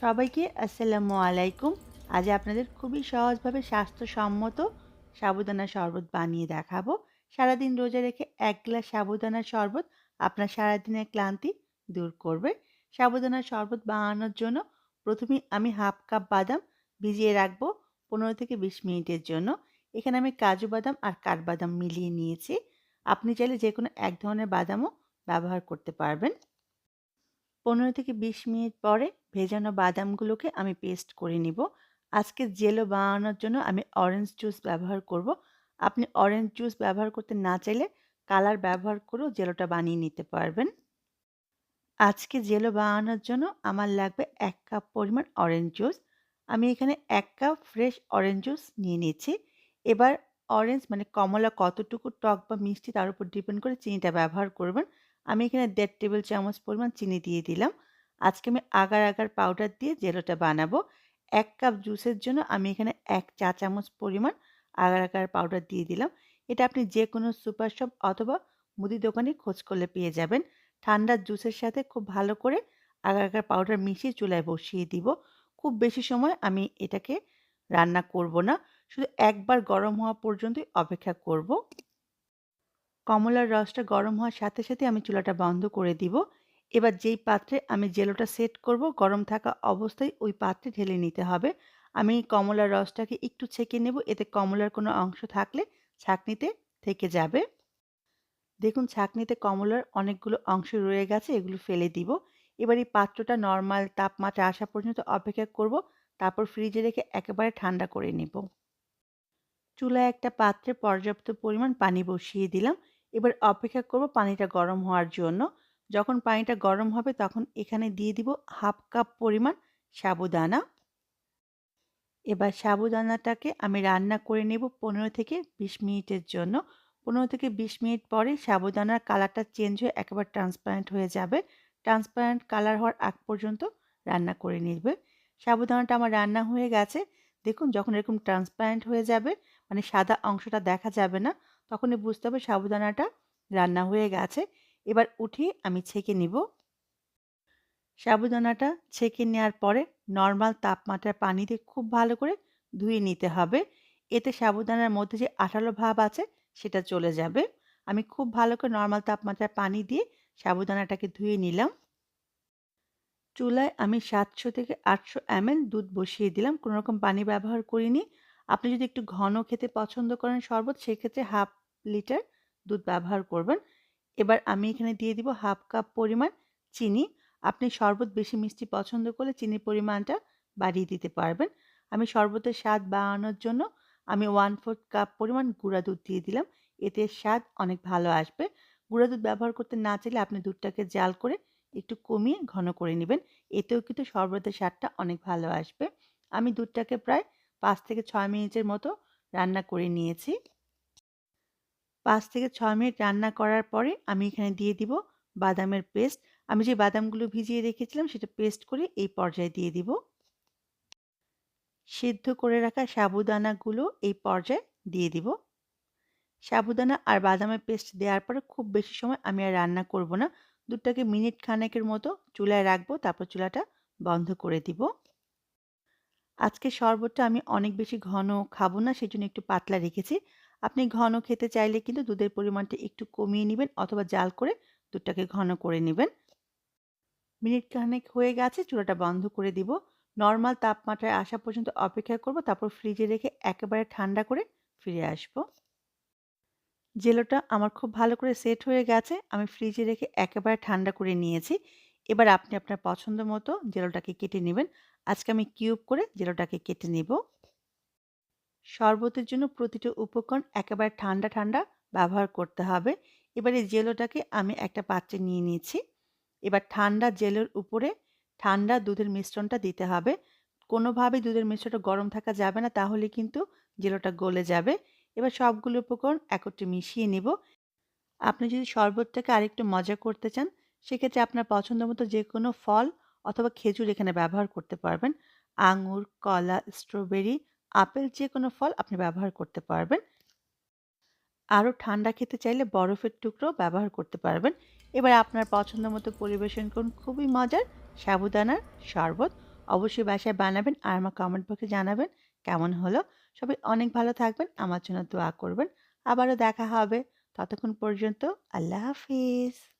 সবাইকে আসসালামু আলাইকুম। আজ আপনাদের খুবই সহজভাবে স্বাস্থ্যসম্মত সাবুদানা শরবত বানিয়ে দেখাবো। সারাদিন রোজা রেখে এক গ্লাস সাবুদানার শরবত আপনার সারাদিনের ক্লান্তি দূর করবে। সাবুদানার শরবত বানানোর জন্য প্রথমেই আমি হাফ কাপ বাদাম ভিজিয়ে রাখব পনেরো থেকে বিশ মিনিটের জন্য। এখানে আমি কাজু বাদাম আর কাঠবাদাম মিলিয়ে নিয়েছি। আপনি চাইলে যে কোনো এক ধরনের বাদামও ব্যবহার করতে পারবেন। পনেরো থেকে বিশ মিনিট পরে ভেজানো বাদামগুলোকে আমি পেস্ট করে নিব। আজকে জেলো বানানোর জন্য আমি অরেঞ্জ জুস ব্যবহার করব। আপনি অরেঞ্জ জুস ব্যবহার করতে না চাইলে কালার ব্যবহার করেও জেলোটা বানিয়ে নিতে পারবেন। আজকে জেলো বানানোর জন্য আমার লাগবে এক কাপ পরিমাণ অরেঞ্জ জুস আমি এখানে এক কাপ ফ্রেশ অরেঞ্জ জুস নিয়ে নিচ্ছি। এবার অরেঞ্জ মানে কমলা কতটুকু টক বা মিষ্টি তার উপর ডিপেন্ড করে চিনিটা ব্যবহার করবেন। আমি এখানে দেড় টেবিল চামচ পরিমাণ চিনি দিয়ে দিলাম। আজকে আমি আগার আগার পাউডার দিয়ে জেলোটা বানাবো। এক কাপ জুসের জন্য আমি এখানে এক চা চামচ পরিমাণ আগার আগার পাউডার দিয়ে দিলাম। এটা আপনি যে কোনো সুপার শপ অথবা মুদি দোকানে খোঁজ করলে পেয়ে যাবেন। ঠান্ডা জুসের সাথে খুব ভালো করে আগার আগার পাউডার মিশিয়ে চুলায় বসিয়ে দিব। খুব বেশি সময় আমি এটাকে রান্না করব না। শুধু একবার গরম হওয়া পর্যন্তই অপেক্ষা করব। কমলার রসটা গরম হওয়ার সাথে সাথে আমি চুলাটা বন্ধ করে দিব। এবার যেই পাত্রে আমি জেলোটা সেট করব, গরম থাকা অবস্থায় ওই পাত্রে ঢেলে নিতে হবে। আমি কমলার রসটাকে একটু ছেঁকে নেব, এতে কমলার কোনো অংশ থাকলে ছাঁকনিতে থেকে যাবে। দেখুন, ছাঁকনিতে কমলার অনেকগুলো অংশ রয়ে গেছে, এগুলো ফেলে দিব। এবার এই পাত্রটা নর্মাল তাপমাত্রা আসা পর্যন্ত অপেক্ষা করব, তারপর ফ্রিজে রেখে একেবারে ঠান্ডা করে নেব। চুলায় একটা পাত্রে পর্যাপ্ত পরিমাণ পানি বসিয়ে দিলাম। এবার অপেক্ষা করব পানিটা গরম হওয়ার জন্য। যখন পানিটা গরম হবে তখন এখানে দিয়ে দিব হাফ কাপ পরিমাণ সাবুদানা। এবার সাবুদানাটাকে আমি রান্না করে নেব পনেরো থেকে বিশ মিনিটের জন্য। পনেরো থেকে বিশ মিনিট পরে সাবুদানার কালারটা চেঞ্জ হয়ে একেবারে ট্রান্সপারেন্ট হয়ে যাবে। ট্রান্সপারেন্ট কালার হওয়ার আগ পর্যন্ত রান্না করে নেবে। সাবুদানাটা আমার রান্না হয়ে গেছে। দেখুন যখন এরকম ট্রান্সপারেন্ট হয়ে যাবে মানে সাদা অংশটা দেখা যাবে না। তখনই বুঝতে হবে সাবুদানাটা রান্না হয়ে গেছে। এবার উঠিয়ে আমি ছেঁকে নিব। সাবুদানাটা ছেঁকে নেওয়ার পরে নর্মাল তাপমাত্রার পানি দিয়ে খুব ভালো করে ধুয়ে নিতে হবে। এতে সাবুদানার মধ্যে যে আঠালো ভাব আছে, সেটা চলে যাবে। আমি খুব ভালো করে নর্মাল তাপমাত্রায় পানি দিয়ে সাবুদানাটাকে ধুয়ে নিলাম। চুলায় আমি সাতশো থেকে আটশো এমএল দুধ বসিয়ে দিলাম। কোনো রকম পানি ব্যবহার করিনি। আপনি যদি একটু ঘন খেতে পছন্দ করেন শরবত, সেক্ষেত্রে হাফ লিটার দুধ ব্যবহার করবেন। এবার আমি এখানে দিয়ে দিব হাফ কাপ পরিমাণ চিনি। আপনি শরবত বেশি মিষ্টি পছন্দ করলে চিনির পরিমাণটা বাড়িয়ে দিতে পারবেন। আমি শরবতের স্বাদ বাড়ানোর জন্য আমি ওয়ান ফোর্থ কাপ পরিমাণ গুঁড়া দুধ দিয়ে দিলাম। এতে স্বাদ অনেক ভালো আসবে। গুঁড়া দুধ ব্যবহার করতে না চাইলে আপনি দুধটাকে জাল করে একটু কমিয়ে ঘন করে নেবেন। এতেও কিন্তু শরবতের স্বাদটা অনেক ভালো আসবে। আমি দুধটাকে প্রায় পাঁচ থেকে ছয় মিনিটের মতো রান্না করে নিয়েছি। পাঁচ থেকে ছয় মিনিট রান্না করার পরে আমি এখানে দিয়ে দিব বাদামের পেস্ট। আমি যে বাদামগুলো ভিজিয়ে রেখেছিলাম সেটা পেস্ট করে এই পর্যায়ে দিয়ে দিব। সিদ্ধ করে রাখা সাবুদানাগুলো এই পর্যায়ে দিয়ে দিব। সাবুদানা আর বাদামের পেস্ট দেওয়ার পরে খুব বেশি সময় আমি আর রান্না করব না। দুধটাকে মিনিট খানেকের মতো চুলায় রাখব, তারপর চুলাটা বন্ধ করে দিব। আজকে শরবতটা আমি অনেক বেশি ঘন খাব না সেই জন্য একটু পাতলা রেখেছি। আপনি ঘন খেতে চাইলে কিন্তু দুধের পরিমাণটা একটু কমিয়ে নেবেন অথবা জাল করে দুধটাকে ঘন করে নেবেন। মিনিট খানেক হয়ে গেছে, চুলাটা বন্ধ করে দিব। নর্মাল তাপমাত্রায় আসা পর্যন্ত অপেক্ষা করব, তারপর ফ্রিজে রেখে একেবারে ঠান্ডা করে ফিরে আসব। জেলোটা আমার খুব ভালো করে সেট হয়ে গেছে, আমি ফ্রিজে রেখে একেবারে ঠান্ডা করে নিয়েছি। এবার আপনি আপনার পছন্দ মতো জেলোটাকে কেটে নেবেন। আজকে আমি কিউব করে জেলোটাকে কেটে নেব। শরবতের জন্য প্রতিটা উপকরণ একেবারে ঠান্ডা ঠান্ডা ব্যবহার করতে হবে। এবার জেলোটাকে আমি একটা পাত্রে নিয়ে নিয়েছি। এবার ঠান্ডা জেলের উপরে ঠান্ডা দুধের মিশ্রণটা দিতে হবে। কোনোভাবেই দুধের মিশ্রণটা গরম থাকা যাবে না তাহলে কিন্তু জেলোটা গলে যাবে। এবার সবগুলো উপকরণ একত্রে মিশিয়ে নেব। আপনি যদি শরবতটাকে আরেকটু মজা করতে চান সেক্ষেত্রে আপনার পছন্দ মতো যে কোনো ফল অথবা খেজুর এখানে ব্যবহার করতে পারবেন। আঙুর, কলা, স্ট্রবেরি, আপেল যে কোনো ফল আপনি ব্যবহার করতে পারবেন। আরও ঠান্ডা খেতে চাইলে বরফের টুকরো ব্যবহার করতে পারবেন। এবার আপনার পছন্দ মতো পরিবেশন করুন। খুবই মজার, সাবুদানার শরবত। অবশ্যই বাসায় বানাবেন আর আমার কমেন্ট বক্সে জানাবেন কেমন হলো। সবাই অনেক ভালো থাকবেন, আমার জন্য দোয়া করবেন। আবারও দেখা হবে। ততক্ষণ পর্যন্ত আল্লাহ হাফিজ।